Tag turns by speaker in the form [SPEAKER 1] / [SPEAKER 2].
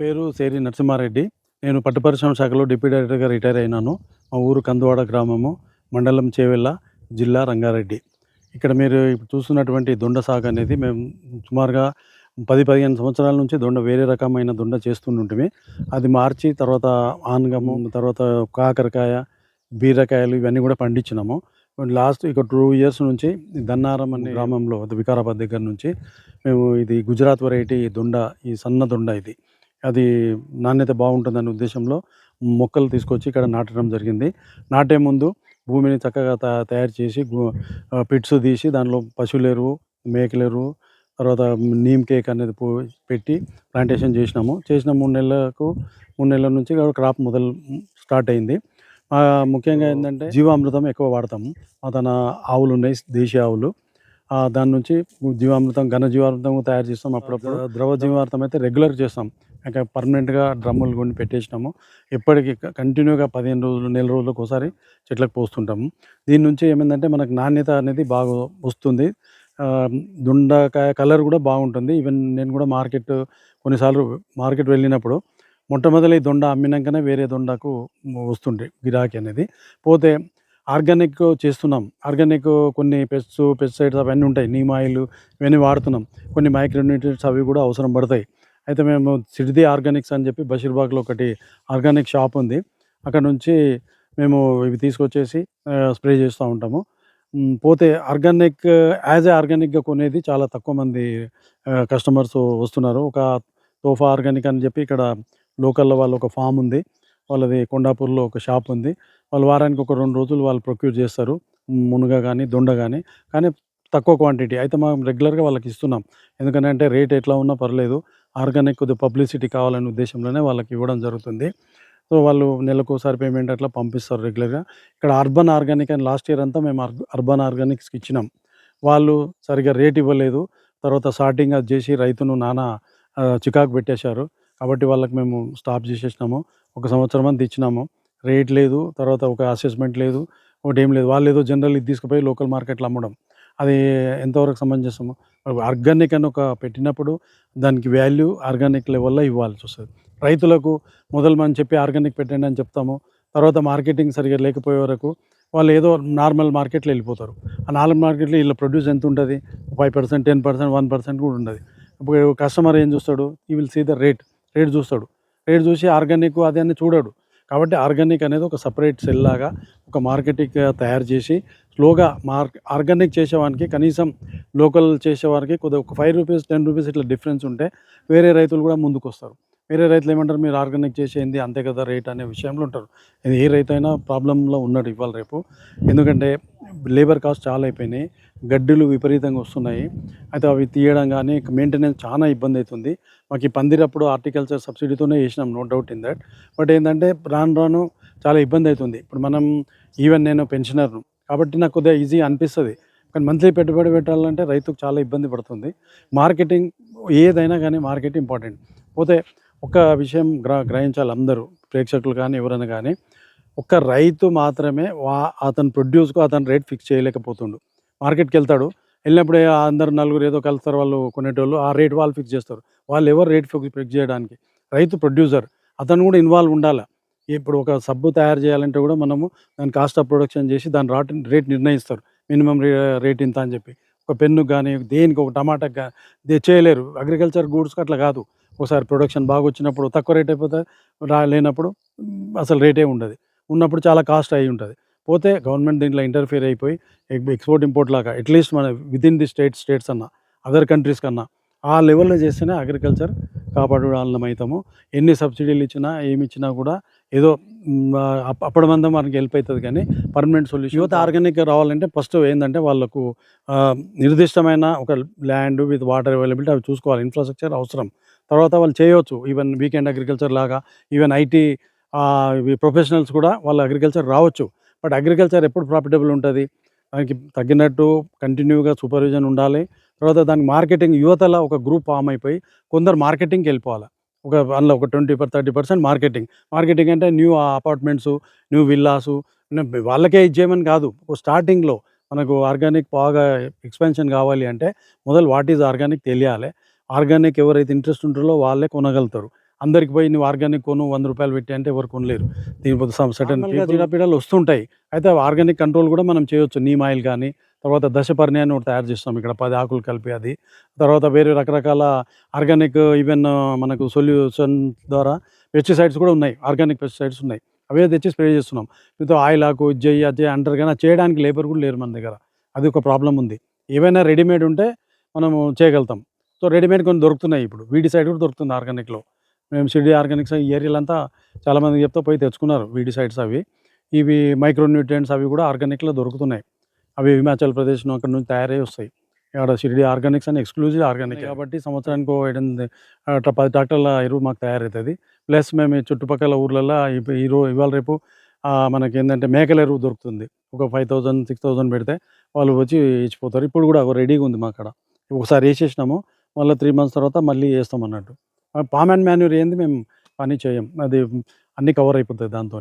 [SPEAKER 1] పేరు సేరి నరసింహారెడ్డి. నేను పట్టు పరిశ్రమ శాఖలో డిప్యూటీ డైరెక్టర్గా రిటైర్ అయినాను. మా ఊరు కందువాడ గ్రామము మండలం చేవెళ్ళ జిల్లా రంగారెడ్డి. ఇక్కడ మీరు ఇప్పుడు చూస్తున్నటువంటి దొండ సాగు అనేది మేము సుమారుగా పది పదిహేను సంవత్సరాల నుంచి దొండ వేరే రకమైన దొండ చేస్తుంటుంటిమి. అది మార్చి తర్వాత ఆనగము తర్వాత కాకరకాయ బీరకాయలు ఇవన్నీ కూడా పండించినాము. లాస్ట్ ఇక టూ ఇయర్స్ నుంచి దన్నారం అనే గ్రామంలో వికారాబాద్ దగ్గర నుంచి మేము ఇది గుజరాత్ వెరైటీ దొండ ఈ సన్న దొండ ఇది. అది నాణ్యత బాగుంటుందనే ఉద్దేశంలో మొక్కలు తీసుకొచ్చి ఇక్కడ నాటడం జరిగింది. నాటే ముందు భూమిని చక్కగా తా- తయారు చేసి పిట్స్ తీసి దానిలో పశువుల ఎరువు మేకల ఎరువు తర్వాత నీమ్ కేక్ అనేది పో పెట్టి ప్లాంటేషన్ చేసినాము. చేసిన మూడు నెలలకు మూడు నెలల నుంచి క్రాప్ మొదలు స్టార్ట్ అయింది. ముఖ్యంగా ఏంటంటే జీవామృతం ఎక్కువ వాడతాము. తన ఆవులు ఉన్నాయి దేశీయ ఆవులు. దాని నుంచి జీవామృతం ఘన జీవామృతం తయారు చేస్తాం అప్పుడప్పుడు. ద్రవ జీవామృతం. అయితే రెగ్యులర్ చేస్తాం. ఇంకా పర్మనెంట్గా డ్రమ్ములు కొని పెట్టేసినాము. ఎప్పటికీ కంటిన్యూగా పదిహేను రోజులు నెల రోజులకు ఒకసారి చెట్లకు పోస్తుంటాము. దీని నుంచి ఏమైందంటే మనకు నాణ్యత అనేది బాగా వస్తుంది. దుండకాయ కలర్ కూడా బాగుంటుంది. ఈవెన్ నేను కూడా మార్కెట్ కొన్నిసార్లు మార్కెట్ వెళ్ళినప్పుడు మొట్టమొదటి దొండ అమ్మినాకనే వేరే దొండకు వస్తుండే గిరాకీ అనేది. పోతే ఆర్గానిక్ చేస్తున్నాం. ఆర్గానిక్ కొన్ని పెస్ట్స్ పెస్టిసైడ్స్ అవన్నీ ఉంటాయి. నీమ్ ఆయిల్ ఇవన్నీ వాడుతున్నాం. కొన్ని మైక్రోన్యూట్రియన్స్ అవి కూడా అవసరం పడతాయి. అయితే మేము సిడిది ఆర్గానిక్స్ అని చెప్పి బషీర్బాగ్లో ఒకటి ఆర్గానిక్ షాప్ ఉంది. అక్కడ నుంచి మేము ఇవి తీసుకొచ్చేసి స్ప్రే చేస్తూ ఉంటాము. పోతే ఆర్గానిక్ యాజ్ ఏ ఆర్గానిక్గా కొనేది చాలా తక్కువ మంది కస్టమర్స్ వస్తున్నారు. ఒక తోఫా ఆర్గానిక్ అని చెప్పి ఇక్కడ లోకల్లో వాళ్ళు ఒక ఫామ్ ఉంది. వాళ్ళది కొండాపూర్లో ఒక షాప్ ఉంది. వాళ్ళు వారానికి ఒక రెండు రోజులు వాళ్ళు ప్రొక్యూర్ చేస్తారు. మునగ కానీ దొండ కానీ కానీ తక్కువ క్వాంటిటీ. అయితే మనం రెగ్యులర్గా వాళ్ళకి ఇస్తున్నాం. ఎందుకంటే రేట్ ఎట్లా ఉన్నా పర్లేదు. ఆర్గానిక్ కొద్దిగా పబ్లిసిటీ కావాలనే ఉద్దేశంలోనే వాళ్ళకి ఇవ్వడం జరుగుతుంది. సో వాళ్ళు నెలకు పేమెంట్ అట్లా పంపిస్తారు రెగ్యులర్గా. ఇక్కడ అర్బన్ ఆర్గానిక్ అని లాస్ట్ ఇయర్ అంతా మేము అర్బన్ ఆర్గానిక్స్కి ఇచ్చినాం. వాళ్ళు సరిగ్గా రేట్ ఇవ్వలేదు. తర్వాత సార్టింగ్ అది చేసి రైతును నానా చికాకు పెట్టేశారు. కాబట్టి వాళ్ళకి మేము స్టాప్ చేసేసినాము. ఒక సంవత్సరం అంతా ఇచ్చినాము. రేట్ లేదు తర్వాత ఒక అసెస్మెంట్ లేదు ఒకటి ఏం లేదు. వాళ్ళు ఏదో జనరల్ ఇది తీసుకుపోయి లోకల్ మార్కెట్లో అమ్మడం. అది ఎంతవరకు సమంజసము? ఆర్గానిక్ అని ఒక పెట్టినప్పుడు దానికి వాల్యూ ఆర్గానిక్ లెవెల్లో ఇవ్వాల్సి వస్తుంది. రైతులకు మొదలు మనం చెప్పి ఆర్గానిక్ పెట్టండి అని చెప్తాము. తర్వాత మార్కెటింగ్ సరిగా లేకపోయే వరకు వాళ్ళు ఏదో నార్మల్ మార్కెట్లో వెళ్ళిపోతారు. ఆ నార్మల్ మార్కెట్లో వీళ్ళ ప్రొడ్యూస్ ఎంత ఉంటుంది? Five percent ten percent one percent కూడా ఉండదు. ఇప్పుడు కస్టమర్ ఏం చూస్తాడు? He will see the rate rate చూస్తాడు. రేటు చూసి ఆర్గానిక్ అది అని చూడడు. కాబట్టి ఆర్గానిక్ అనేది ఒక సపరేట్ సెల్ లాగా ఒక మార్కెటింగ్ తయారు చేసి స్లోగా మార్క్ ఆర్గానిక్ చేసేవానికి కనీసం లోకల్ చేసేవారికి కొద్దిగా ఒక ఫైవ్ రూపీస్ టెన్ రూపీస్ ఇట్లా డిఫరెన్స్ ఉంటే వేరే రైతులు కూడా ముందుకు వస్తారు వేరే రైతులు ఏమంటారు మీరు ఆర్గానిక్ చేసేది అంతే కదా రేట్ అనే విషయంలో ఉంటారు. ఏ రైతు అయినా ప్రాబ్లంలో ఉన్నాడు ఇవాళ రేపు. ఎందుకంటే లేబర్ కాస్ట్ చాలా అయిపోయినాయి. గడ్డులు విపరీతంగా వస్తున్నాయి. అయితే అవి తీయడం కానీ మెయింటెనెన్స్ చాలా ఇబ్బంది అవుతుంది. మాకు ఈ పందిరప్పుడు హార్టికల్చర్ సబ్సిడీతోనే వేసినాం no doubt in that but ఏంటంటే రాను రాను చాలా ఇబ్బంది అవుతుంది. ఇప్పుడు మనం ఈవెన్ నేను పెన్షనర్ను కాబట్టి నాకు కొద్దిగా ఈజీ అనిపిస్తుంది. కానీ మంత్లీ పెట్టుబడి పెట్టాలంటే రైతుకు చాలా ఇబ్బంది పడుతుంది. మార్కెటింగ్ ఏదైనా కానీ మార్కెట్ ఇంపార్టెంట్ పోతే ఒక విషయం గ్ర గ్రహించాలి అందరూ. ప్రేక్షకులు కానీ ఎవరైనా కానీ. ఒక రైతు మాత్రమే వా అతను ప్రొడ్యూస్కు అతను రేట్ ఫిక్స్ చేయలేకపోతుండు. మార్కెట్కి వెళ్తాడు వెళ్ళినప్పుడు అందరు నలుగురు ఏదో కలుస్తారు వాళ్ళు కొనేటోళ్ళు ఆ రేట్ వాళ్ళు ఫిక్స్ చేస్తారు. వాళ్ళు ఎవరు రేట్ ఫిక్స్ ఫిక్స్ చేయడానికి? రైతు ప్రొడ్యూసర్ అతను కూడా ఇన్వాల్వ్ ఉండాలి. ఇప్పుడు ఒక సబ్బు తయారు చేయాలంటే కూడా మనము దాని కాస్ట్ ఆఫ్ ప్రొడక్షన్ చేసి దాని రాట్ రేట్ నిర్ణయిస్తారు. మినిమం రేట్ ఇంత అని చెప్పి. ఒక పెన్ను కానీ దేనికి ఒక టమాటాకి కానీ చేయలేరు. అగ్రికల్చర్ గూడ్స్కి అట్లా కాదు. ఒకసారి ప్రొడక్షన్ బాగా వచ్చినప్పుడు తక్కువ రేట్ అయిపోతే రా లేనప్పుడు అసలు రేటే ఉండదు. ఉన్నప్పుడు చాలా కాస్ట్ అయి ఉంటుంది. పోతే గవర్నమెంట్ దీంట్లో ఇంటర్ఫియర్ అయిపోయి ఎక్స్పోర్ట్ ఇంపోర్ట్ లాగా అట్లీస్ట్ మన విదిన్ ది స్టేట్ స్టేట్స్ అన్న అదర్ కంట్రీస్ కన్నా ఆ లెవెల్లో చేస్తేనే అగ్రికల్చర్ కాపాడడం అవుతాము ఎన్ని సబ్సిడీలు ఇచ్చినా ఏమి ఇచ్చినా కూడా ఏదో అప్పటి మందం మనకి హెల్ప్ అవుతుంది కానీ పర్మనెంట్ సొల్యూషన్ యువత ఆర్గానిక్ రావాలంటే ఫస్ట్ ఏంటంటే వాళ్ళకు నిర్దిష్టమైన ఒక ల్యాండ్ విత్ వాటర్ అవైలబిలిటీ అవి చూసుకోవాలి. ఇన్ఫ్రాస్ట్రక్చర్ అవసరం. తర్వాత వాళ్ళు చేయవచ్చు. ఈవెన్ వీకెండ్ అగ్రికల్చర్ లాగా ఈవెన్ ఐటీ ప్రొఫెషనల్స్ కూడా వాళ్ళ అగ్రికల్చర్ రావచ్చు. బట్ అగ్రికల్చర్ ఎప్పుడు ప్రాఫిటబుల్ ఉంటుంది? దానికి తగ్గినట్టు కంటిన్యూగా సూపర్విజన్ ఉండాలి. తర్వాత దానికి మార్కెటింగ్ యువతల ఒక గ్రూప్ ఫామ్ అయిపోయి కొందరు మార్కెటింగ్కి వెళ్ళిపోవాలి. ఒక అందులో ఒక twenty per thirty percent marketing. Marketing అంటే న్యూ అపార్ట్మెంట్స్ న్యూ విల్లాసు. వాళ్ళకే ఇచ్చేయమని కాదు. స్టార్టింగ్లో మనకు ఆర్గానిక్ బాగా ఎక్స్పెన్షన్ కావాలి అంటే మొదలు వాట్ ఈజ్ ఆర్గానిక్ తెలియాలి. ఆర్గానిక్ ఎవరైతే ఇంట్రెస్ట్ ఉంటారో వాళ్ళే కొనగలుగుతారు. అందరికి పోయి నువ్వు ఆర్గానిక్ కొను వంద రూపాయలు పెట్టి అంటే ఎవరు కొనలేరు. దీనిపోతే సటన్ చీడపీడలు వస్తుంటాయి. అయితే ఆర్గానిక్ కంట్రోల్ కూడా మనం చేయొచ్చు. నీమ్ ఆయిల్ కానీ తర్వాత దశపర్ణి అని ఒకటి తయారు చేస్తాం. ఇక్కడ పది ఆకులు కలిపి అది. తర్వాత వేరే రకరకాల ఆర్గానిక్ ఈవెన్ మనకు సొల్యూషన్ ద్వారా పెస్టిసైడ్స్ కూడా ఉన్నాయి. ఆర్గానిక్ పెస్టిసైడ్స్ ఉన్నాయి. అవే తెచ్చి స్ప్రే చేస్తున్నాం. మీతో ఆయిల్ ఆకు అది చెయ్యి అంటారు కానీ చేయడానికి లేబర్ కూడా లేరు మన దగ్గర. అది ఒక ప్రాబ్లం ఉంది. ఏవైనా రెడీమేడ్ ఉంటే మనము చేయగలుగుతాం. సో రెడీమేడ్ కొన్ని దొరుకుతున్నాయి ఇప్పుడు. వీడి సైడ్ కూడా దొరుకుతుంది ఆర్గానిక్లో. మేము సిడి ఆర్గానిక్స్ ఈ ఏరియాలో అంతా చాలామంది చెప్తే పోయి తెచ్చుకున్నారు వీడి సైడ్స్ అవి. ఇవి మైక్రో న్యూట్రియంట్స్ అవి కూడా ఆర్గానిక్లో దొరుకుతున్నాయి. అవి హిమాచల్ ప్రదేశ్ అక్కడ నుంచి తయారై వస్తాయి. ఇక్కడ షిరిడి ఆర్గానిక్స్ అని ఎక్స్క్లూజివ్ ఆర్గానిక్ కాబట్టి సంవత్సరానికి ఎనిమిది పది ట్రాక్టర్ల ఎరువు మాకు తయారవుతుంది. ప్లస్ మేము ఈ చుట్టుపక్కల ఊర్లలో ఇప్పు- ఈ రో ఇవాళ రేపు మనకి ఏంటంటే మేకల ఎరువు దొరుకుతుంది. ఒక ఫైవ్ థౌజండ్ సిక్స్ థౌజండ్ పెడితే వాళ్ళు వచ్చి ఇచ్చిపోతారు. ఇప్పుడు కూడా రెడీగా ఉంది మా అక్కడ ఒకసారి వేసేసినాము. మళ్ళీ త్రీ మంత్స్ తర్వాత మళ్ళీ వేస్తాం అన్నట్టు పామ్ అండ్ మాన్యూర్ ఏంది మేము పని చేయం. అది అన్నీ కవర్ అయిపోతుంది దాంతో